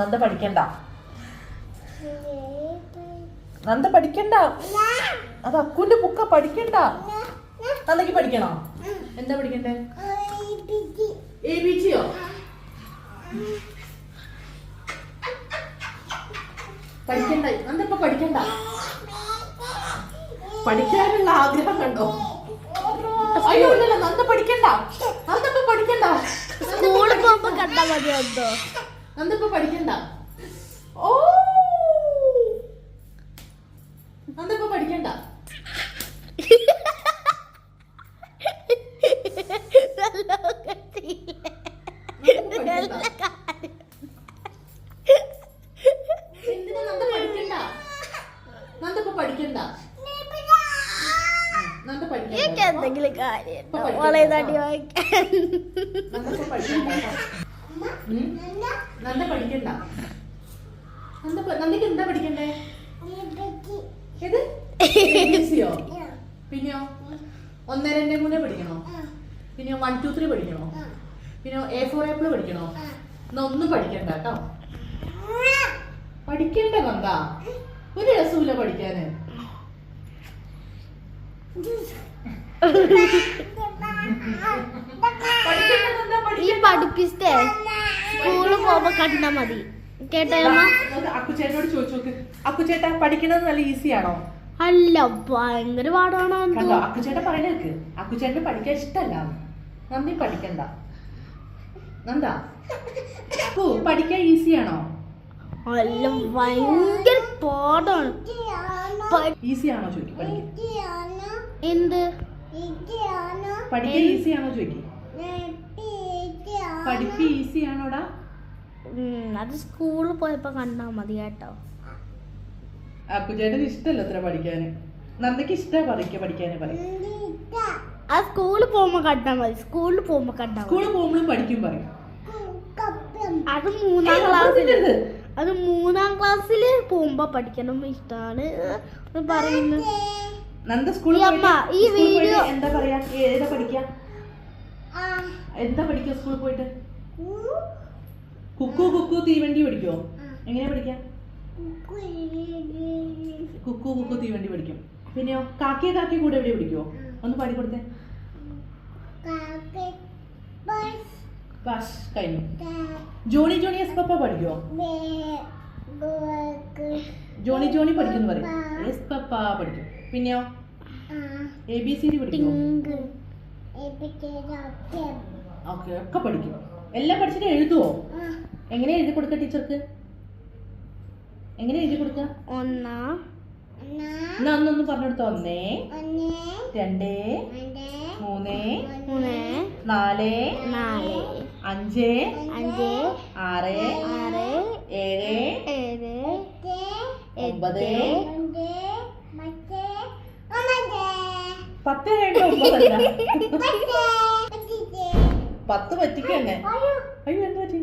നന്ദ പഠിക്കണ്ട. നന്ദ പഠിക്കണ്ട. അത് അക്കുന്റെ ബുക്ക പഠിക്കണ്ട. നന്ദക്ക് പഠിക്കണോ? എന്താ പഠിക്കണ്ടേ? എ ബി ജിയോ പഠിക്കണ്ട. നന്ദ ഇപ്പൊ പഠിക്കണ്ട. പഠിക്കാനുള്ള ആഗ്രഹം കണ്ടോ? അയ്യോ ഇല്ലല്ലോ. നന്ദ പഠിക്കണ്ട. നന്ദ ഇപ്പൊ പഠിക്കണ്ട. സ്കൂളിൽ പോകുമ്പോ കണ്ടാ മതി എന്തോ പഠിക്കണ്ട? ഓ! നന്ദ ഇപ്പൊ പഠിക്കണ്ട? എന്തെങ്കിലും കാര്യം വളരെ തടി വായിക്കാൻ നന്ദ പഠിക്കണ്ട? നന്ദ നന്ദക്ക് എന്താ പഠിക്കണ്ടേ? ഏത്? പിന്നെയോ? ഒന്ന് രണ്ട് മൂന്ന് പഠിക്കണോ? പിന്നെ വൺ ടു ത്രീ പഠിക്കണോ? പിന്നെ എ ഫോർ ആപ്പിൾ പഠിക്കണോ? എന്നാ ഒന്നും പഠിക്കണ്ട കേട്ടോ. പഠിക്കണ്ട നന്ദ. ഒരു രസമില്ല പഠിക്കാന്. പഠിക്കണ്ട നന്ദ, പഠിക്കണ്ട. സ്കൂളിൽ മതി. കേട്ടോ അമ്മ? അത് അക്കുച്ചേട്ടനോട് ചോദിച്ചു നോക്ക്. അക്കുച്ചേട്ടാ പഠിക്കണത് നല്ല ഈസി ആണോ? അല്ല ഭയങ്കര പാടാണോ കണ്ടോ എന്തോ അക്കുച്ചേട്ടൻ പറയണ കേക്ക്. അക്കുച്ചേട്ടന് പഠിക്കാൻ ഇഷ്ടല്ല. നന്ദി പഠിക്കണ്ട. നന്ദാ. അക്കു പഠിക്കാൻ ഈസി ആണോ? അല്ല ഭയങ്കര പാടാണ്. ഈസിയാണോ ഈസി ആണോ ചോദിക്കും പഠിക്കാൻ? എന്ത്? പഠിക്കാൻ ഈസി ആണോ ചോദിക്കും? പഠിപ്പ് ഈസി ആണോടാ? അത് സ്കൂളിൽ പോയപ്പോ കണ്ടാ മതി കേട്ടോ. ഇഷ്ടമല്ല അത്ര ഇഷ്ടമാണ് പറയും ആ സ്കൂളിൽ പോകുമ്പോ കണ്ടാ മതി സ്കൂളിൽ പോകുമ്പോ കണ്ടാ മതി. സ്കൂളിൽ പോകുമ്പോഴും പഠിക്കും പറയും അത് മൂന്നാം ക്ലാസ്സിൽ അത് മൂന്നാം ക്ലാസ്സിൽ പോകുമ്പോ പഠിക്കണം ഇഷ്ടമാണ് എന്ന് പറയുന്നു. നന്ദ സ്കൂളിൽ ഈ അമ്മ, ഈ വീഡിയോ- എന്താ പറയാ? ഏതാ എന്താ പഠിക്കുക സ്കൂളിൽ പോയിട്ട്? കുക്കു കുക്കു തീവണ്ടി പഠിക്കോ എങ്ങനെ പഠിക്കാ കുക്കു കുക്കു തീവണ്ടി പഠിക്കും പിന്നെയോ? കാക്കിയ കാക്കിയ കൂടെ എവിടെ പഠിക്കോ ഒന്ന് പാടി കൊടുത്തേ. ബസ്. കഴിഞ്ഞു. ജോണി ജോണി എസ് പപ്പ പഠിക്കോ ജോണി ജോണി പഠിക്കുന്നു പറയും. Yes papa. പഠിക്കും. പിന്നെയോ? എ ബി സി ഡി പഠിക്കും ഓക്കെ ഒക്കെ പഠിക്കും. എല്ലാം പഠിച്ചിട്ട് എഴുതുവോ? എങ്ങനെ എഴുതി കൊടുക്ക ടീച്ചർക്ക്? എങ്ങനെ എഴുതി കൊടുക്ക? ഒന്നാ. എന്നാ ഒന്നൊന്ന് പറഞ്ഞെടുത്ത ഒന്നേ. രണ്ടേ. മൂന്നേ. മൂന്ന്. നാല്. നാല്. അഞ്ച്. അഞ്ച്. ആറ്. ആറ്. ഏഴ്. ഏഴ്. ഒമ്പത്. പത്ത് രണ്ട് ഒമ്പതല്ല. പത്ത് പറ്റിക്കന്നെ അയ്യോ എന്ത് പറ്റി?